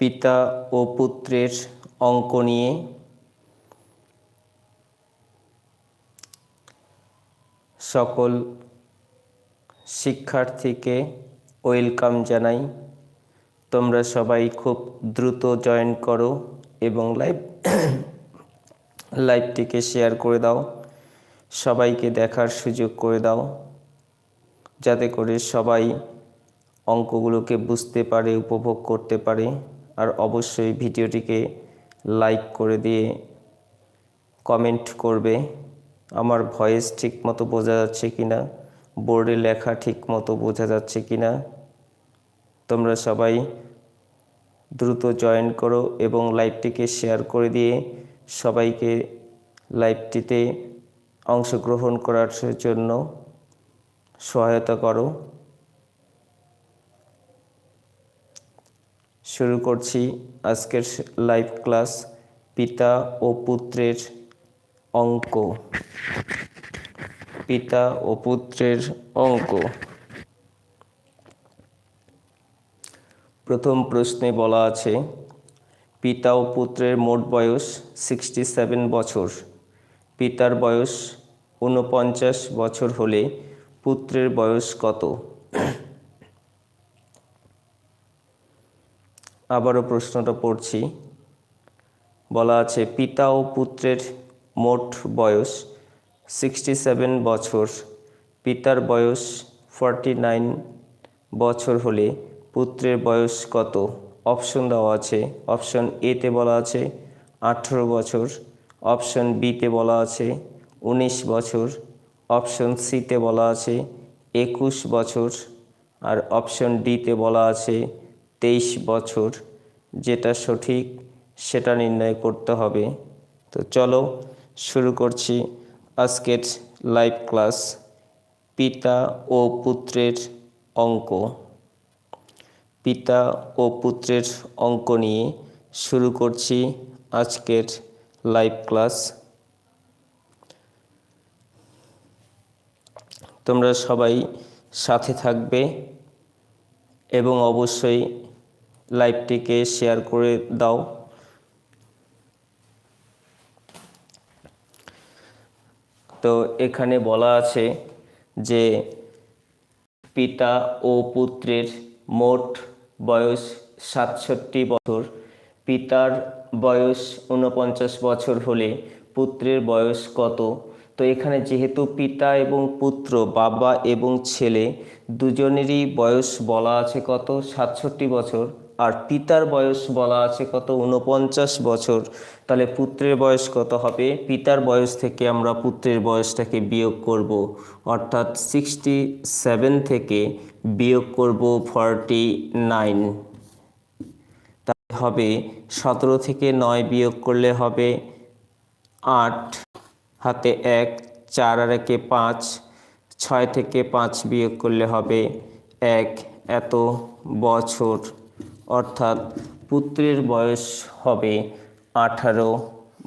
পিতা ও পুত্রের অঙ্ক নিয়ে। সকল শিক্ষার্থীকে ওয়েলকাম জানাই। তোমরা সবাই খুব দ্রুত জয়েন করো এবং লাইভ লাইভটিকে শেয়ার করে দাও। সবাইকে দেখার সুযোগ করে দাও। যাতে করে সবাই অঙ্কগুলোকে বুঝতে পারে, উপভোগ করতে পারে। আর অবশ্যই ভিডিওটিকে লাইক করে দিয়ে কমেন্ট করবে। আমার ভয়েস ঠিক মতো বোঝা যাচ্ছে কি না বোর্ডে লেখা ঠিক মতো বোঝা যাচ্ছে কি না তোমরা সবাই দ্রুত জয়েন করো এবং লাইভটিকে শেয়ার করে দিয়ে সবাইকে লাইভটিতে অংশগ্রহণ করার জন্য সহায়তা করো। শুরু করছি আজকের লাইভ ক্লাস পিতা ও পুত্রের অঙ্ক। পিতা ও পুত্রের অঙ্ক। প্রথম প্রশ্নে বলা আছে, পিতা ও পুত্রের মোট বয়স সিক্সটি সেভেন বছর। পিতার বয়স ঊনপঞ্চাশ বছর হলে পুত্রের বয়স কত? আবারও প্রশ্নটা পড়ছি। বলা আছে, পিতা ও পুত্রের মোট বয়স সিক্সটি সেভেন বছর। পিতার বয়স ফর্টি নাইন বছর হলে পুত্রের বয়স কত? অপশন দেওয়া আছে, অপশন এতে বলা আছে, আঠেরো বছর। অপশন বিতে বলা আছে, উনিশ বছর। অপশন সিতে বলা আছে, একুশ বছর। আর অপশন ডিতে বলা আছে তেইশ বছর যেটা সঠিক সেটা নির্ণয় করতে হবে। তো চলো শুরু করছি আজকের লাইভ ক্লাস পিতা ও পুত্রের অঙ্ক। পিতা ও পুত্রের অঙ্ক নিয়ে শুরু করছি আজকের লাইভ ক্লাস তোমরা সবাই সাথে থাকবে এবং অবশ্যই লাইভটিকে শেয়ার করে দাও। তো এখানে বলা আছে যে পিতা ও পুত্রের মোট বয়স সাতষট্টি বছর। পিতার বয়স ঊনপঞ্চাশ বছর হলে পুত্রের বয়স কত? তো এখানে যেহেতু পিতা এবং পুত্র, বাবা এবং ছেলে, দুজনেরই বয়স বলা আছে কত? সাতষট্টি বছর। আর পিতার বয়স বলা আছে কত? ঊনপঞ্চাশ বছর। তাহলে পুত্রের বয়স কত হবে? পিতার বয়স থেকে আমরা পুত্রের বয়সটাকে বিয়োগ করব। অর্থাৎ সিক্সটি সেভেন থেকে বিয়োগ করব ফর্টি নাইন তাহলে হবে সতেরো থেকে নয় বিয়োগ করলে হবে আট। হাতে এক, চার আর একে পাঁচ। ছয় থেকে পাঁচ বিয়োগ করলে হবে এক। এত বছর। অর্থাৎ পুত্রের বয়স হবে আঠারো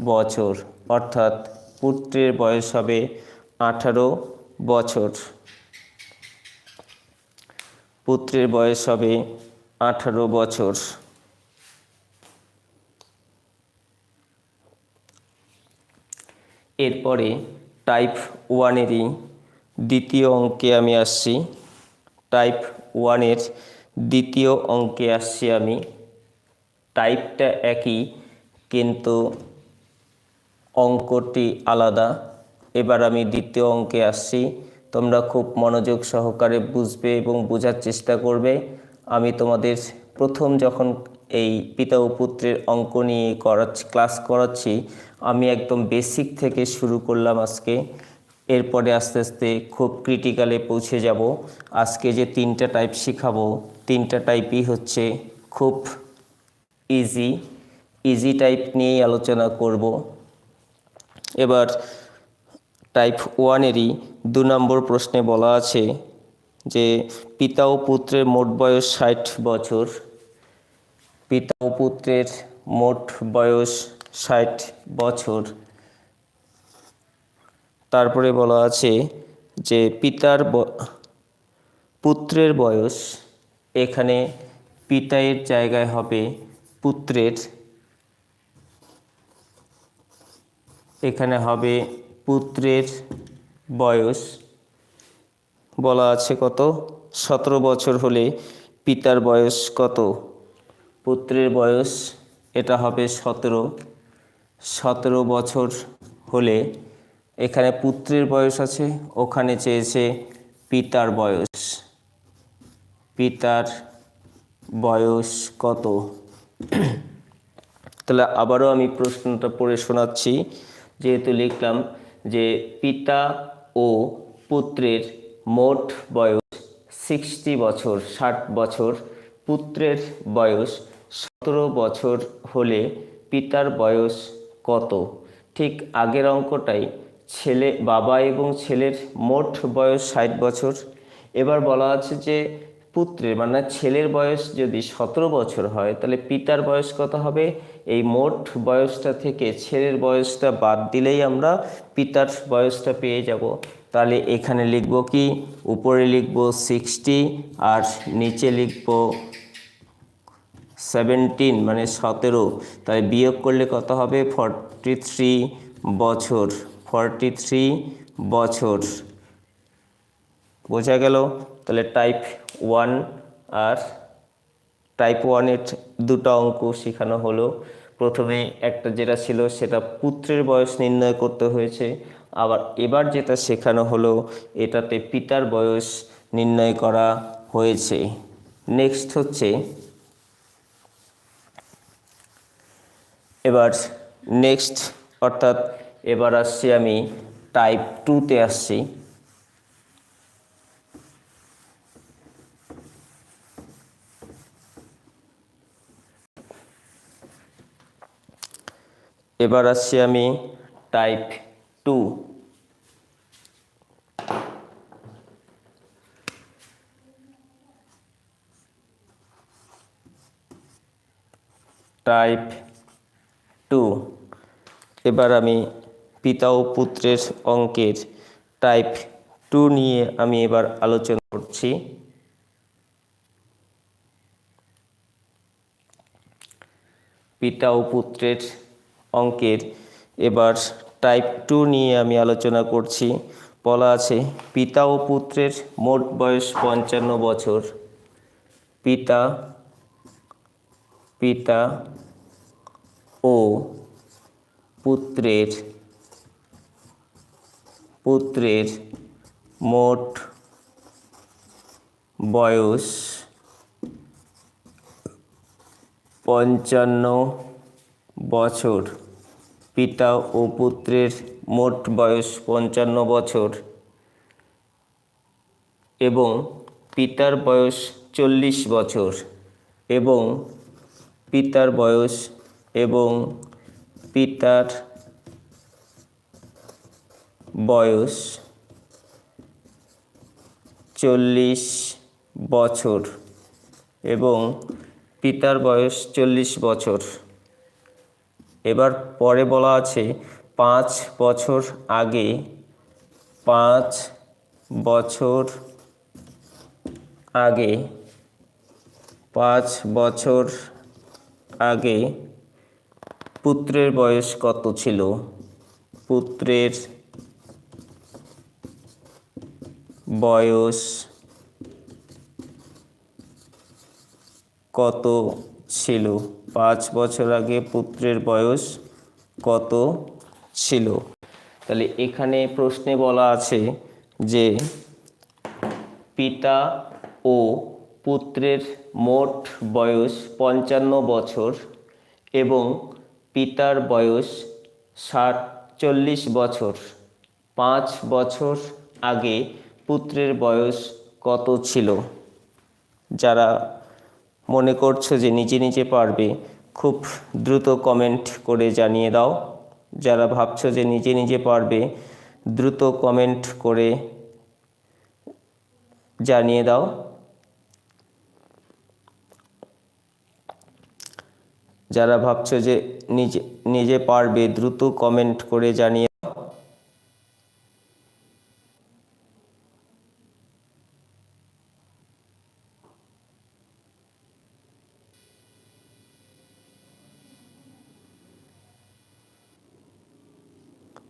বছর। অর্থাৎ পুত্রের বয়স হবে আঠারো বছর। পুত্রের বয়স হবে আঠারো বছর। এরপরে টাইপ ওয়ানেরই দ্বিতীয় অঙ্কে আমি আসছি। টাইপ ওয়ানের দ্বিতীয় অঙ্কে আসছি আমি। টাইপটা একই, কিন্তু অঙ্কটি আলাদা। এবার আমি দ্বিতীয় অঙ্কে আসছি। তোমরা খুব মনোযোগ সহকারে বুঝবে এবং বোঝার চেষ্টা করবে। আমি তোমাদের প্রথম যখন এই পিতা ও পুত্রের অঙ্ক নিয়ে করাচ্ছি ক্লাস করাচ্ছি, আমি একদম বেসিক থেকে শুরু করলাম আজকে। এরপরে আস্তে আস্তে খুব ক্রিটিক্যালে পৌঁছে যাব। আজকে যে তিনটা টাইপ শেখাবো তিনটা টাইপই হচ্ছে খুব ইজি ইজি টাইপ নিয়েই আলোচনা করব। এবার টাইপ ওয়ানেরই দু নম্বর প্রশ্নে বলা আছে যে, পিতা ও পুত্রের মোট বয়স ষাট বছর। পিতা ও পুত্রের মোট বয়স ষাট বছর। তারপরে বলা আছে যে, পিতার পুত্রের বয়স এখানে পিতায়ের জায়গায় হবে পুত্রের। এখানে হবে পুত্রের বয়স। বলা আছে কত? সতেরো বছর হলে পিতার বয়স কত? পুত্রের বয়স এটা হবে সতেরো। সতেরো বছর হলে এখানে পুত্রের বয়স আছে, ওখানে চেয়েছে পিতার বয়স। পিতার বয়স কত? তাহলে আবারও আমি প্রশ্নটা পড়ে শোনাচ্ছি। যেহেতু লিখলাম যে পিতা ও পুত্রের মোট বয়স সিক্সটি বছর, ষাট বছর। পুত্রের বয়স সতেরো বছর হলে পিতার বয়স কত? ঠিক আগের অঙ্কটাই ছেলে, বাবা এবং ছেলের মোট বয়স ষাট বছর। এবার বলা আছে যে পুত্রের মানে ছেলের বয়স যদি সতেরো বছর হয়, তাহলে পিতার বয়স কত হবে? এই মোট বয়সটা থেকে ছেলের বয়সটা বাদ দিলেই আমরা পিতার বয়সটা পেয়ে যাব। তাহলে এখানে লিখব কি? উপরে লিখব সিক্সটি আর নিচে লিখব সেভেন্টিন মানে সতেরো। তাই বিয়োগ করলে কত হবে? ফর্টি থ্রি বছর। ফর্টি থ্রি বছর। বোঝা গেল? তাহলে টাইপ ওয়ান আর টাইপ ওয়ানের দুটো অঙ্ক শেখানো হলো। প্রথমে একটা যেটা ছিল সেটা পুত্রের বয়স নির্ণয় করতে হয়েছে। আবার এবার যেটা শেখানো হলো, এটাতে পিতার বয়স নির্ণয় করা হয়েছে। নেক্সট হচ্ছে এবার নেক্সট অর্থাৎ এবার আসছি আমি টাইপ টুতে আসছি। এবার আসছি আমি টাইপ টু টাইপ টু এবার আমি পিতা ও পুত্রের অঙ্কের টাইপ টু নিয়ে আমি এবার আলোচনা করছি। পিতা ও পুত্রের অঙ্কের। এবার টাইপ টু নিয়ে আমি আলোচনা করছি। বলা আছে, পিতা ও পুত্রের মোট বয়স পঞ্চান্ন বছর। পিতা পিতা ও পুত্রের পুত্রের মোট বয়স পঞ্চান্ন বছর। পিতা ও পুত্রের মোট বয়স পঞ্চান্ন বছর। এবং পিতার বয়স চল্লিশ বছর। এবং পিতার বয়স এবং পিতার বয়স চল্লিশ বছর। এবং পিতার বয়স চল্লিশ বছর। এবার পরে বলা আছে পাঁচ বছর আগে, পাঁচ বছর আগে, পাঁচ বছর আগে পুত্রের বয়স কত ছিল? পুত্রের বয়স কত ছিল? পাঁচ বছর আগে পুত্রের বয়স কত ছিল? তাহলে এখানে প্রশ্নে বলা আছে যে পিতা ও পুত্রের মোট বয়স পঞ্চান্ন বছর এবং পিতার বয়স ষাট চল্লিশ বছর। পাঁচ বছর আগে পুত্রের বয়স কত ছিল? যারা মনে করছ যে নিজে নিজে পারবে? খুব দ্রুত কমেন্ট করে জানিয়ে দাও। যারা ভাবছ যে নিজে নিজে পারবে, দ্রুত কমেন্ট করে জানিয়ে দাও। যারা ভাবছ যে নিজে নিজে পারবে, দ্রুত কমেন্ট করে জানিয়ে দাও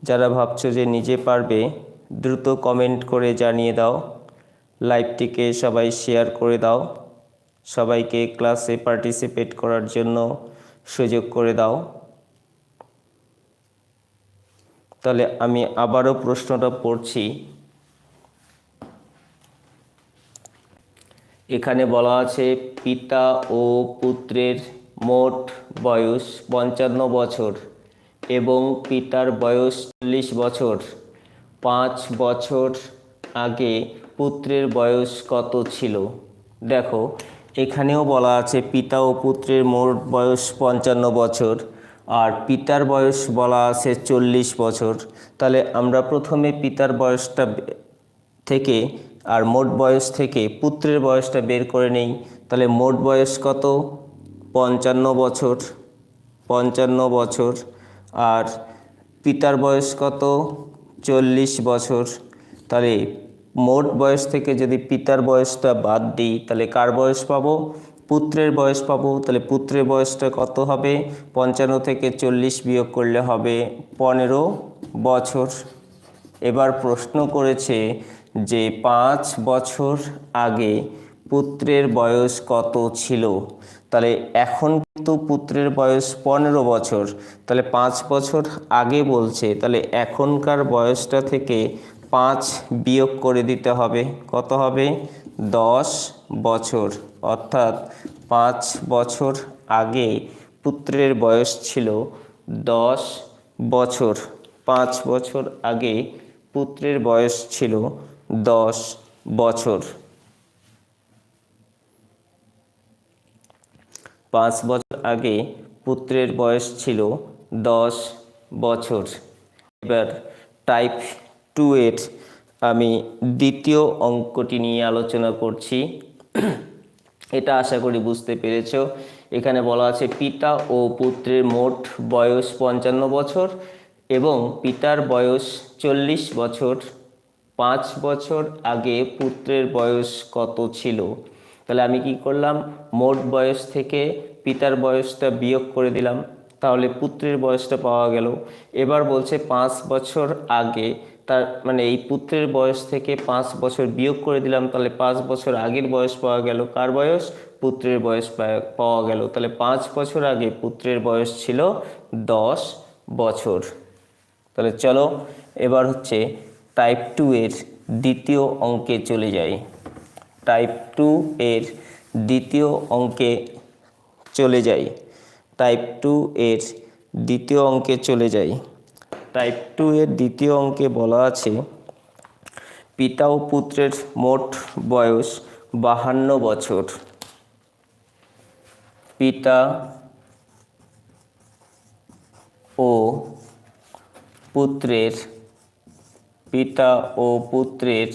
যারা ভাবছ যে নিজে পারবে, দ্রুত কমেন্ট করে জানিয়ে দাও। লাইভটিকে সবাই শেয়ার করে দাও। সবাইকে ক্লাসে পার্টিসিপেট করার জন্য সুযোগ করে দাও। তাহলে আমি আবারও প্রশ্নটা পড়ছি। এখানে বলা আছে, পিতা ও পুত্রের মোট বয়স পঞ্চান্ন বছর। এবং পিতার বয়স চল্লিশ বছর। পাঁচ বছর আগে পুত্রের বয়স কত ছিল? দেখো, এখানেও বলা আছে পিতা ও পুত্রের মোট বয়স পঞ্চান্ন বছর, আর পিতার বয়স বলা আছে চল্লিশ বছর। তাহলে আমরা প্রথমে পিতার বয়সটা থেকে আর মোট বয়স থেকে পুত্রের বয়সটা বের করে নেই। তাহলে মোট বয়স কত? পঞ্চান্ন বছর। পঞ্চান্ন বছর। আর পিতার বয়স কত? চল্লিশ বছর। তাহলে মোট বয়স থেকে যদি পিতার বয়সটা বাদ দিই, তাহলে কার বয়স পাবো? পুত্রের বয়স পাবো। তাহলে পুত্রের বয়সটা কত হবে? পঞ্চান্ন থেকে চল্লিশ বিয়োগ করলে হবে পনেরো বছর। এবার প্রশ্ন করেছে যে পাঁচ বছর আগে পুত্রের বয়স কত ছিল? তাহলে এখন কিন্তু পুত্রের বয়স পনেরো বছর। তাহলে পাঁচ বছর আগে বলছে, তাহলে এখনকার বয়সটা থেকে পাঁচ বিয়োগ করে দিতে হবে। কত হবে? দশ বছর। অর্থাৎ পাঁচ বছর আগে পুত্রের বয়স ছিল দশ বছর। পাঁচ বছর আগে পুত্রের বয়স ছিল দশ বছর। পাঁচ বছর আগে পুত্রের বয়স ছিল দশ বছর। এবার টাইপ টু এর আমি দ্বিতীয় অঙ্কটি নিয়ে আলোচনা করছি। এটা আশা করি বুঝতে পেরেছ। এখানে বলা আছে পিতা ও পুত্রের মোট বয়স পঞ্চান্ন বছর এবং পিতার বয়স চল্লিশ বছর। পাঁচ বছর আগে পুত্রের বয়স কত ছিল? তাহলে আমি কি করলাম? মোট বয়স থেকে পিতার বয়সটা বিয়োগ করে দিলাম। তাহলে পুত্রের বয়সটা পাওয়া গেল। এবার বলছে পাঁচ বছর আগে তার মানে এই পুত্রের বয়স থেকে পাঁচ বছর বিয়োগ করে দিলাম। তাহলে পাঁচ বছর আগের বয়স পাওয়া গেল। কার বয়স? পুত্রের বয়স পাওয়া- গেল। তাহলে পাঁচ বছর আগে পুত্রের বয়স ছিল দশ বছর। তাহলে চলো, এবার হচ্ছে টাইপ টু এর দ্বিতীয় অঙ্কে চলে যাই। টাইপ টু এর দ্বিতীয় অঙ্কে চলে যাই। টাইপ টু এর দ্বিতীয় অঙ্কে চলে যাই। টাইপ টু এর দ্বিতীয় অঙ্কে বলা আছে, পিতা ও পুত্রের মোট বয়স বাহান্ন বছর। পিতা ও পুত্রের, পিতা ও পুত্রের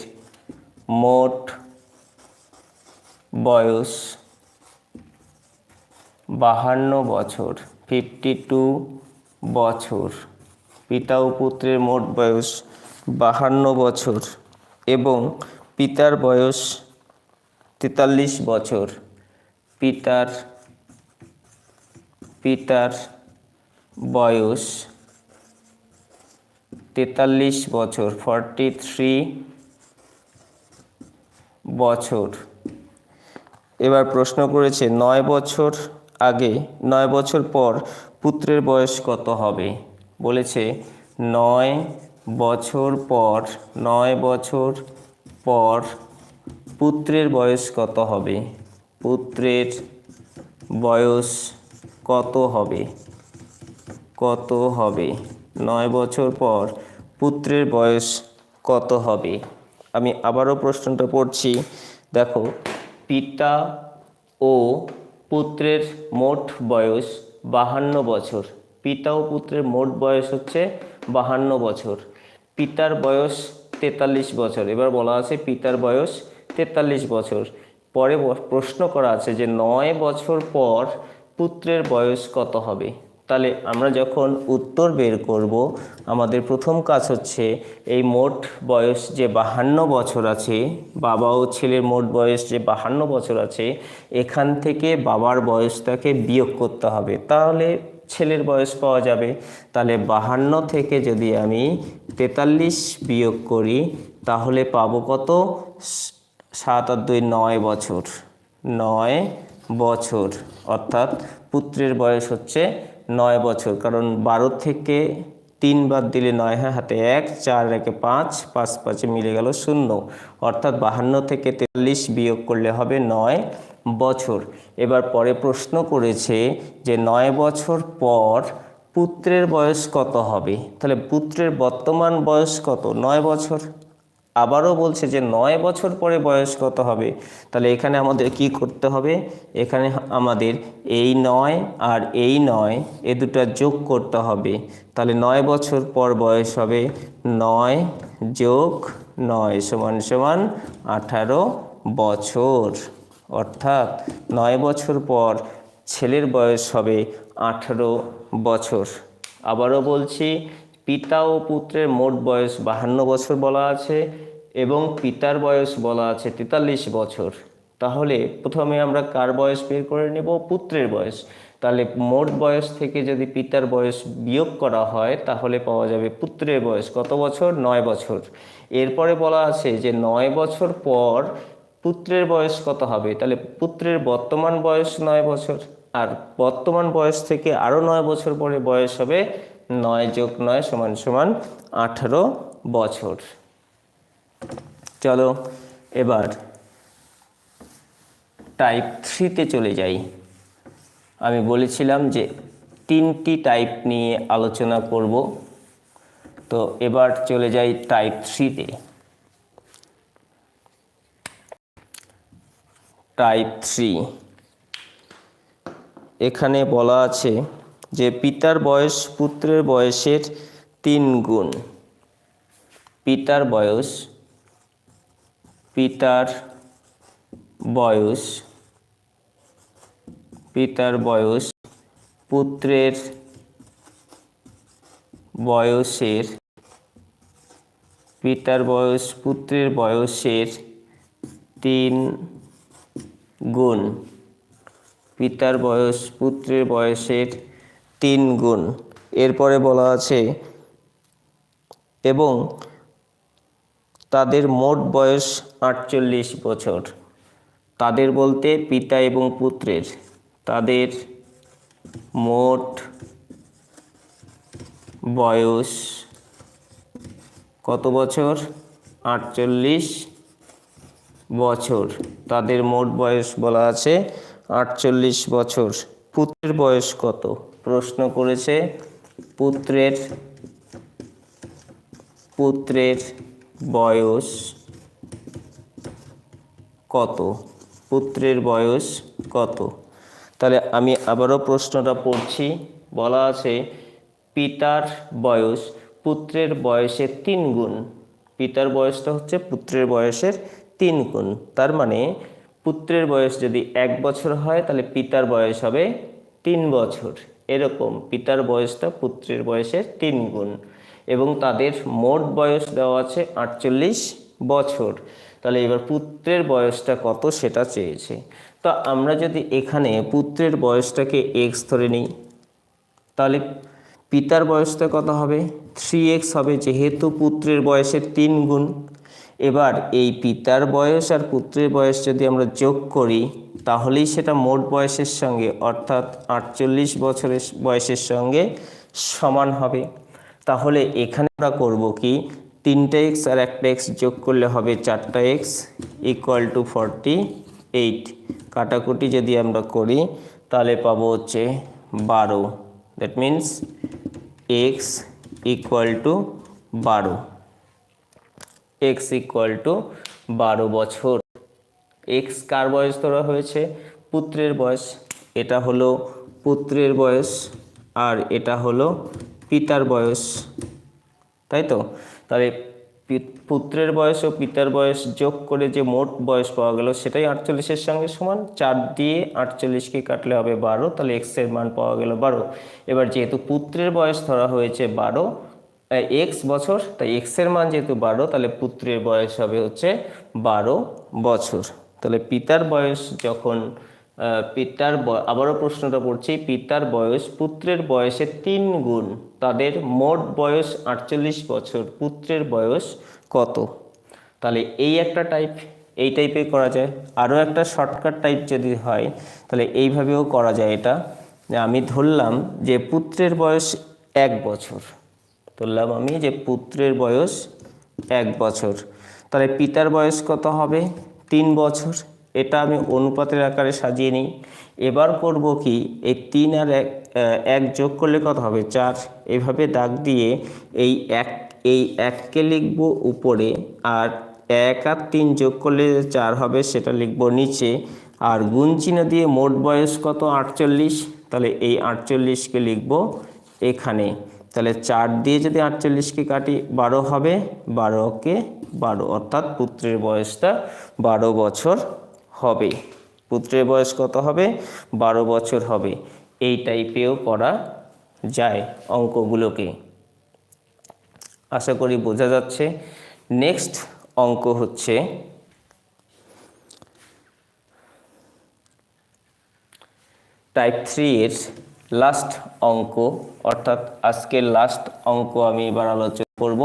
মোট বয়স বাহান্ন বছর ফিফটি টু বছর। পিতা ও পুত্রের মোট বয়স বাহান্ন বছর এবং পিতার বয়স তেতাল্লিশ বছর। পিতার পিতার বয়স তেতাল্লিশ বছর ফর্টি থ্রি বছর। এবার প্রশ্ন করেছে, নয় বছর আগে, নয় বছর পর পুত্রের বয়স কত হবে? বলেছে, নয় বছর পর, নয় বছর পর পুত্রের বয়স কত হবে? পুত্রের বয়স কত হবে? কত হবে? নয় বছর পর পুত্রের বয়স কত হবে? আমি আবারও প্রশ্নটা পড়ছি। দেখো পিতা ও পুত্রের মোট বয়স বাহান্ন বছর। পিতা ও পুত্রের মোট বয়স হচ্ছে বাহান্ন বছর। পিতার বয়স তেতাল্লিশ বছর। এবার বলা আছে পিতার বয়স তেতাল্লিশ বছর। পরে প্রশ্ন করা আছে যে নয় বছর পর পুত্রের বয়স কত হবে? তাহলে আমরা যখন উত্তর বের করব, আমাদের প্রথম কাজ হচ্ছে এই মোট বয়স যে বাহান্ন বছর আছে, বাবা ও ছেলের মোট বয়স যে বাহান্ন বছর আছে, এখান থেকে বাবার বয়সটাকে বিয়োগ করতে হবে। তাহলে ছেলের বয়স পাওয়া যাবে। তাহলে বাহান্ন থেকে যদি আমি তেতাল্লিশ বিয়োগ করি, তাহলে পাবো কত? সাত আর দুই নয় বছর। নয় বছর। অর্থাৎ পুত্রের বয়স হচ্ছে নয় বছর। কারণ বারো থেকে তিন বাদ দিলে নয় হয়, হাতে এক, চার একে পাঁচ পাঁচ পাঁচে মিলে গেল শূন্য। অর্থাৎ বাহান্ন থেকে তেতাল্লিশ বিয়োগ করলে হবে নয় বছর। এবার পরে প্রশ্ন করেছে যে নয় বছর পর পুত্রের বয়স কত হবে? তাহলে পুত্রের বর্তমান বয়স কত? নয় বছর। আবারও বলছে যে নয় বছর পরে বয়স কত হবে? তাহলে এখানে আমাদের কি করতে হবে? এখানে আমাদের এই নয় আর এই নয়, এ দুটা যোগ করতে হবে। তাহলে নয় বছর পর বয়স হবে নয় যোগ নয় সমান সমান আঠারো বছর। অর্থাৎ নয় বছর পর ছেলের বয়স হবে আঠারো বছর। আবারও বলছি পিতা ও পুত্রের মোট বয়স বাহান্ন বছর বলা আছে এবং পিতার বয়স বলা আছে তেতাল্লিশ বছর। তাহলে প্রথমে আমরা কার বয়স বের করে নেব? পুত্রের বয়স। তাহলে মোট বয়স থেকে যদি পিতার বয়স বিয়োগ করা হয়, তাহলে পাওয়া যাবে পুত্রের বয়স কত বছর? নয় বছর। এরপরে বলা আছে যে নয় বছর পর পুত্রের বয়স কত হবে? তাহলে পুত্রের বর্তমান বয়স নয় বছর, আর বর্তমান বয়স থেকে আরও নয় বছর পরে বয়স হবে নয় যোগ নয় সমান সমান আঠারো বছর। চলো এবার টাইপ থ্রিতে চলে যাই। আমি বলেছিলাম যে তিনটি টাইপ নিয়ে আলোচনা করব। তো এবার চলে যাই টাইপ থ্রিতে টাইপ থ্রি এখানে বলা আছে যে পিতার বয়স পুত্রের বয়সের তিন গুণ। পিতার বয়স পিতার বয়স পিতার বয়স পুত্রের বয়সের, পিতার বয়স পুত্রের বয়সের তিন গুণ। পিতার বয়স পুত্রের বয়সের তিন গুণ। এরপরে বলা আছে, এবং তাদের মোট বয়স আটচল্লিশ বছর। তাদের বলতে পিতা এবং পুত্রের। তাদের মোট বয়স কত বছর? আটচল্লিশ বছর। তাদের মোট বয়স বলা আছে আটচল্লিশ বছর। পুত্রের বয়স কত? প্রশ্ন করেছে পুত্রের পুত্রের বয়স কত? পুত্রের বয়স কত? তাহলে আমি আবারও প্রশ্নটা পড়ছি। বলা আছে পিতার বয়স, পুত্রের বয়সের তিন গুণ। পিতার বয়সটা হচ্ছে পুত্রের বয়সের তিন গুণ। তার মানে পুত্রের বয়স যদি এক বছর হয়, তাহলে পিতার বয়স হবে তিন বছর। এরকম পিতার বয়সটা পুত্রের বয়সের তিন গুণ এবং তাদের মোট বয়স দেওয়া আছে আটচল্লিশ বছর। তাহলে এবার পুত্রের বয়সটা কত সেটা চেয়েছে। তো আমরা যদি এখানে পুত্রের বয়সটাকে এক্স ধরে নিই, তাহলে পিতার বয়সটা কত হবে? থ্রি এক্স হবে যেহেতু পুত্রের বয়সের তিন গুণ। এবার এই পিতার বয়স আর পুত্রের বয়স যদি আমরা যোগ করি তাহলেই সেটা মোট বয়সের সঙ্গে, অর্থাৎ আটচল্লিশ বছরের বয়সের সঙ্গে সমান হবে। তাহলে এখানে আমরা করব কি? তিনটা এক্স আর একটা এক্স যোগ করলে হবে চারটা x equal to forty eight কাটাকুটি যদি আমরা করি, তাহলে পাবো হচ্ছে বারো। That means x equal to বারো। এক্স ইকুয়াল টু বারো বছর। এক্স কার বয়স ধরা হয়েছে? পুত্রের বয়স, এটা হলো পুত্রের বয়স, আর এটা হলো পিতার বয়স। তাই তো? তাহলে পুত্রের বয়স ও পিতার বয়স যোগ করে যে মোট বয়স পাওয়া গেল, সেটাই আটচল্লিশের সঙ্গে সমান। চার দিয়ে আটচল্লিশকে কাটলে হবে বারো, তাহলে এক্সের মান পাওয়া গেল বারো। এবার যেহেতু পুত্রের বয়স ধরা হয়েছে বারো এক্স বছর, তাই এক্সের মান যেহেতু বারো, তাহলে পুত্রের বয়স হবে হচ্ছে বারো বছর। তাহলে পিতার বয়স যখন পিতার আবারও প্রশ্নটা পড়ছি, পিতার বয়স পুত্রের বয়সের তিন গুণ, তাদের মোট বয়স আটচল্লিশ বছর, পুত্রের বয়স কত? তাহলে এই একটা টাইপ এই টাইপে করা যায়। আরও একটা শর্টকাট টাইপ যদি হয়, তাহলে এইভাবেও করা যায় এটা। আমি ধরলাম যে পুত্রের বয়স এক বছর, ধরলাম আমি যে পুত্রের বয়স এক বছর, তাহলে পিতার বয়স কত হবে? তিন বছর। এটা আমি অনুপাতের আকারে সাজিয়ে নিই। এবার করব কি, এই তিন আর এক এক যোগ করলে কত হবে? চার। এভাবে দাগ দিয়ে এই এক, এই এককে লিখব উপরে আর এক আর তিন যোগ করলে চার হবে সেটা লিখব নিচে। আর গুণ চিহ্ন দিয়ে মোট বয়স কত? আটচল্লিশ। তাহলে এই আটচল্লিশকে লিখব এখানে। তাহলে চার দিয়ে যদি আটচল্লিশকে কাটি বারো হবে বারোকে বারো, অর্থাৎ পুত্রের বয়সটা বারো বছর হবে। পুত্রের বয়স কত হবে? বারো বছর হবে। এই টাইপেও করা যায় অঙ্কগুলোকে। আশা করি বোঝা যাচ্ছে। নেক্সট অঙ্ক হচ্ছে টাইপ থ্রি এর লাস্ট অঙ্ক, অর্থাৎ আজকের লাস্ট অঙ্ক আমি এবার আলোচনা করব।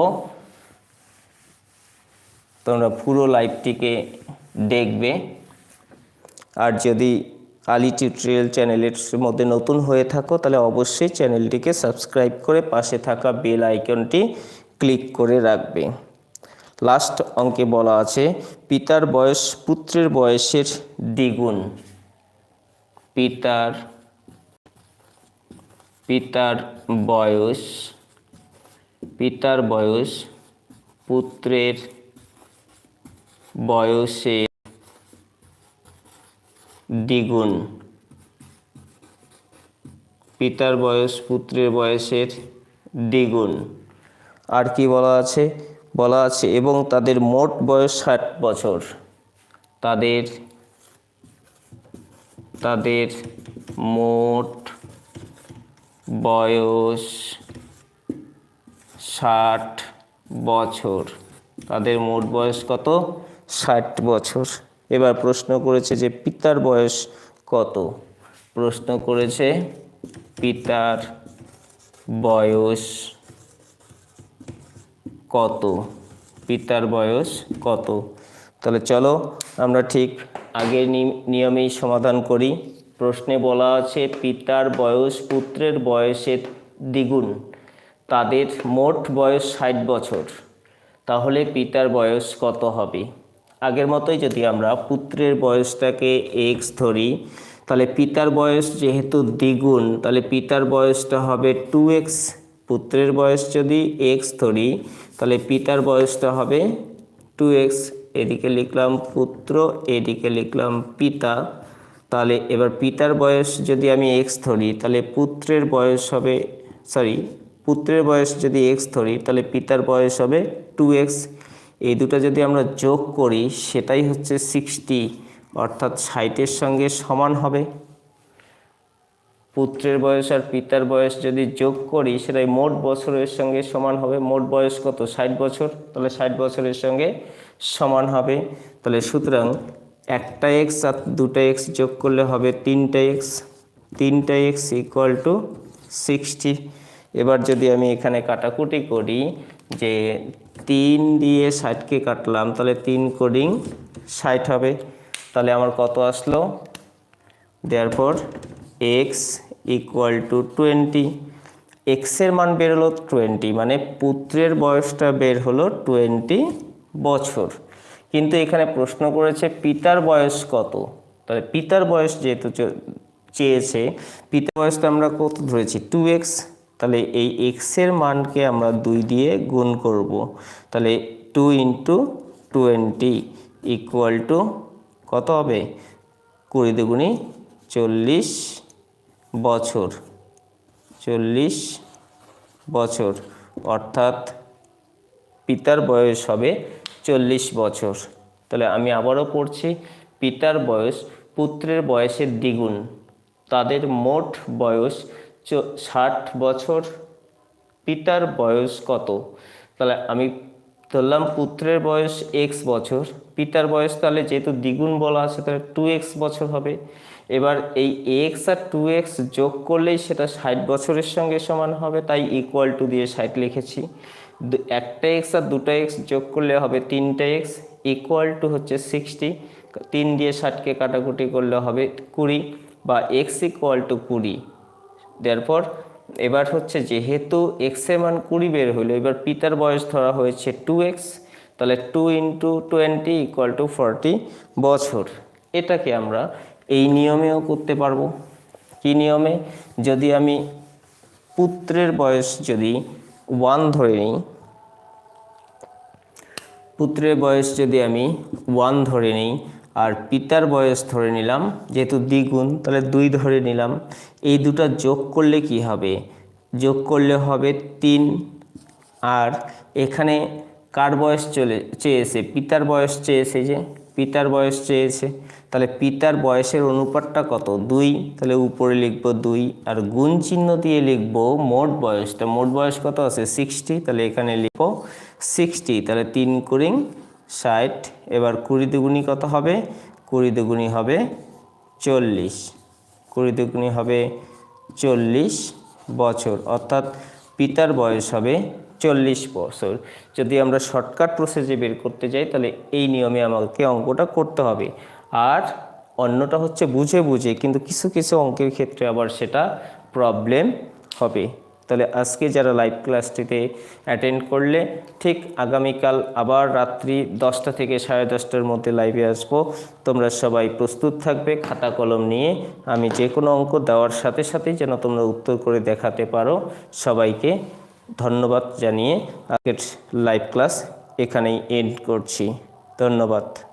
তোমরা পুরো লাইভটিকে দেখবে। আর যদি আলি টিউটোরিয়াল চ্যানেলের মধ্যে নতুন হয়ে থাকো, তাহলে অবশ্যই চ্যানেলটিকে সাবস্ক্রাইব করে পাশে থাকা বেল আইকনটি ক্লিক করে রাখবে। লাস্ট অঙ্কে বলা আছে, পিতার বয়স পুত্রের বয়সের দ্বিগুণ। পিতার পিতার বয়স পিতার বয়স পুত্রের বয়সে দ্বিগুণ। পিতার বয়স পুত্রের বয়সের দ্বিগুণ। আর কি বলা আছে? বলা আছে, এবং তাদের মোট বয়স ষাট বছর। তাদের তাদের মোট বয়স ষাট বছর। তাদের মোট বয়স কত? ষাট বছর। এবার প্রশ্ন করেছে যে পিতার বয়স কত? প্রশ্ন করেছে পিতার বয়স কত? পিতার বয়স কত? তাহলে চলো আমরা ঠিক আগের নিয়মেই সমাধান করি। প্রশ্নে বলা আছে, পিতার বয়স পুত্রের বয়সের দ্বিগুণ, তাদের মোট বয়স ষাট বছর। তাহলে পিতার বয়স কত হবে? আগের মতোই যদি আমরা পুত্রের বয়সটাকে এক্স ধরি, তাহলে পিতার বয়স যেহেতু দ্বিগুণ, তাহলে পিতার বয়সটা হবে টু এক্স পুত্রের বয়স যদি এক্স ধরি, তাহলে পিতার বয়সটা হবে টু এক্স এদিকে লিখলাম পুত্র, এদিকে লিখলাম পিতা। তাহলে এবার পিতার বয়স যদি আমি এক্স ধরি, তাহলে পুত্রের বয়স হবে সরি পুত্রের বয়স যদি এক্স ধরি, তাহলে পিতার বয়স হবে টু এক্স এই দুটো যদি আমরা যোগ করি, সেটাই হচ্ছে সিক্সটি অর্থাৎ ষাটের সঙ্গে সমান হবে। পুত্রের বয়স আর পিতার বয়স যদি যোগ করি, সেটাই মোট বছরের সঙ্গে সমান হবে। মোট বয়স কত? ষাট বছর। তাহলে ষাট বছরের সঙ্গে সমান হবে। তাহলে সুতরাং একটা এক্স আর দুটো এক্স যোগ করলে হবে তিনটা এক্স তিনটা এক্স ইকুয়াল টু সিক্সটি এবার যদি আমি এখানে কাটাকুটি করি যে তিন দিয়ে ষাটকে কাটলাম, তাহলে তিন কোডিং ষাট হবে। তাহলে আমার কত আসলো? দেওয়ার পর এক্স ইকুয়াল টু টোয়েন্টি এক্সের মান বের হলো টোয়েন্টি মানে পুত্রের বয়সটা বের হলো টোয়েন্টি বছর। কিন্তু এখানে প্রশ্ন করেছে, পিতার বয়স কত? তাহলে পিতার বয়স যেহেতু চেয়েছে, পিতার বয়সটা আমরা কত ধরেছি? টু এক্স তাহলে এই এক্সের মানকে আমরা দুই দিয়ে গুণ করব। তাহলে two into twenty equal to কত হবে? কুড়ি দুগুণি চল্লিশ বছর। চল্লিশ বছর। অর্থাৎ পিতার বয়স হবে চল্লিশ বছর। তাহলে আমি আবারও পড়ছি, পিতার বয়স, পুত্রের বয়সের দ্বিগুণ। তাদের মোট বয়স ষাট বছর। পিতার বয়স কত? তাহলে আমি ধরলাম পুত্রের বয়স এক্স বছর। পিতার বয়স তাহলে যেহেতু দ্বিগুণ বলা আছে, তাহলে টু এক্স বছর হবে। এবার এই এক্স আর টু এক্স যোগ করলেই সেটা ষাট বছরের সঙ্গে সমান হবে, তাই ইকুয়াল টু দিয়ে ষাট লিখেছি। একটা এক্স আর দুটো এক্স যোগ করলে হবে তিনটা এক্স ইকুয়াল টু হচ্ছে সিক্সটি তিন দিয়ে ষাটকে কাটাকুটি করলে হবে কুড়ি বা এক্স ইকুয়াল টু কুড়ি। তারপর এবার হচ্ছে যেহেতু এক্সের মান কুড়ি বের হলো, এবার পিতার বয়স ধরা হয়েছে টু এক্স তাহলে two into twenty equal to forty বছর। এটাকে আমরা এই নিয়মেও করতে পারব। কি নিয়মে? যদি আমি পুত্রের বয়স যদি ওয়ান ধরে নিই। পুত্রের বয়স যদি আমি ওয়ান ধরে নিই আর পিতার বয়স ধরে নিলাম, যেহেতু দ্বিগুণ, তাহলে দুই ধরে নিলাম। এই দুটো যোগ করলে কি হবে? যোগ করলে হবে তিন। আর এখানে কার বয়স চলে, চেয়েছে? পিতার বয়স চেয়েছে যে, পিতার বয়স চেয়েছে। তাহলে পিতার বয়সের অনুপাতটা কত? দুই, তাহলে উপরে লিখব দুই, আর গুণ চিহ্ন দিয়ে লিখব মোট বয়সটা। মোট বয়স কত আছে? সিক্সটি তাহলে এখানে লিখব সিক্সটি তাহলে তিন কুড়ি ষাট, এবার কুড়ি দুগুণি কত হবে? কুড়ি দুগুণি হবে চল্লিশ। কুড়ি দুগুণি হবে চল্লিশ বছর, অর্থাৎ পিতার বয়স হবে চল্লিশ বছর। যদি আমরা শর্টকাট প্রসেসে বের করতে যাই, তাহলে এই নিয়মে আমাকে অঙ্কটা করতে হবে। আর অন্যটা হচ্ছে বুঝে বুঝে, কিন্তু কিছু কিছু অঙ্কের ক্ষেত্রে আবার সেটা প্রবলেম হবে। তাহলে আজকে যারা লাইভ ক্লাসটিতে অ্যাটেন্ড করলে, ঠিক আগামীকাল আবার রাত্রি দশটা থেকে সাড়ে দশটার মধ্যে লাইভে আসব। তোমরা সবাই প্রস্তুত থাকবে, খাতা কলম নিয়ে। আমি যে কোনো অঙ্ক দেওয়ার সাথে সাথেই যেন তোমরা উত্তর করে দেখাতে পারো। সবাইকে ধন্যবাদ জানিয়ে আজকের লাইভ ক্লাস এখানেই এন্ড করছি। ধন্যবাদ।